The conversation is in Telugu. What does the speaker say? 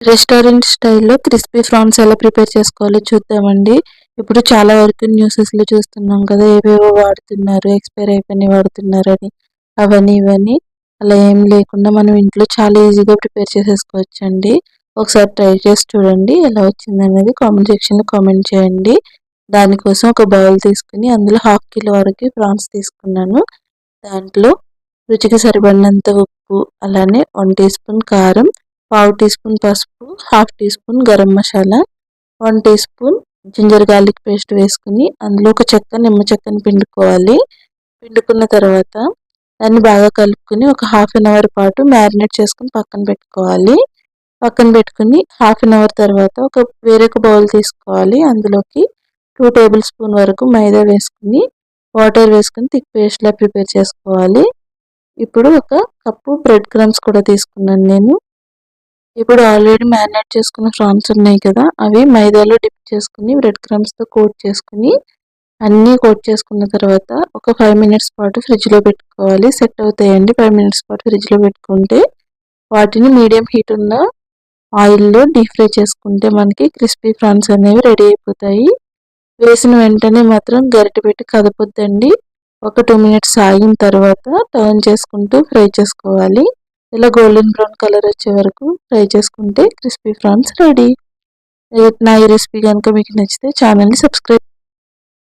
రెస్టారెంట్ స్టైల్లో క్రిస్పీ ఫ్రాన్స్ ఎలా ప్రిపేర్ చేసుకోవాలో చూద్దామండి. ఇప్పుడు చాలా వరకు న్యూసెస్లో చూస్తున్నాం కదా ఏవేవో వాడుతున్నారు ఎక్స్పైర్ అయిపోయి వాడుతున్నారని అవన్నీ ఇవన్నీ. అలా ఏం లేకుండా మనం ఇంట్లో చాలా ఈజీగా ప్రిపేర్ చేసేసుకోవచ్చు అండి ఒకసారి ట్రై చేసి చూడండి ఎలా వచ్చింది అనేది కామెంట్ సెక్షన్లో కామెంట్ చేయండి. దానికోసం ఒక బౌల్ తీసుకుని అందులో హాఫ్ కిలో వరకు ప్రాన్స్ తీసుకున్నాను. దాంట్లో రుచికి సరిపడినంత ఉప్పు అలానే వన్ టీ స్పూన్ కారం పావు టీ స్పూన్ పసుపు half teaspoon garam masala one teaspoon ginger garlic paste వేసుకుని అందులో ఒక చెక్క నిమ్మ చెక్కని పిండుకోవాలి. పిండుకున్న తర్వాత దాన్ని బాగా కలుపుకొని ఒక హాఫ్ అన్ అవర్ పాటు మ్యారినేట్ చేసుకుని పక్కన పెట్టుకోవాలి. పక్కన పెట్టుకుని హాఫ్ అన్ అవర్ తర్వాత ఒక వేరొక బౌల్ తీసుకోవాలి. అందులోకి టూ టేబుల్ స్పూన్ వరకు మైదా వేసుకుని వాటర్ వేసుకుని థిక్ పేస్ట్లా ప్రిపేర్ చేసుకోవాలి. ఇప్పుడు ఒక కప్పు బ్రెడ్ క్రమ్స్ కూడా తీసుకున్నాను నేను. ఇప్పుడు ఆల్రెడీ మ్యారినేట్ చేసుకున్న ఫ్రాన్స్ ఉన్నాయి కదా అవి మైదాలో డిప్ చేసుకుని బ్రెడ్ క్రమ్స్తో కోట్ చేసుకుని అన్నీ కోట్ చేసుకున్న తర్వాత ఒక ఫైవ్ మినిట్స్ పాటు ఫ్రిడ్జ్లో పెట్టుకోవాలి. సెట్ అవుతాయండి. ఫైవ్ మినిట్స్ పాటు ఫ్రిడ్జ్లో పెట్టుకుంటే వాటిని మీడియం హీట్ ఉన్న ఆయిల్లో డీప్ ఫ్రై చేసుకుంటే మనకి క్రిస్పీ ఫ్రాన్స్ అనేవి రెడీ అయిపోతాయి. వేసిన వెంటనే మాత్రం గరిటె పెట్టి కదపొద్దండి. ఒక టూ మినిట్స్ ఆగిన తర్వాత టర్న్ చేసుకుంటూ ఫ్రై చేసుకోవాలి. ఇలా గోల్డెన్ బ్రౌన్ కలర్ వచ్చే వరకు ఫ్రై చేసుకుంటే క్రిస్పీ ఫ్రాన్స్ రెడీ నా ఈ రెసిపీ కనుక మీకు నచ్చితే ఛానల్ని సబ్స్క్రైబ్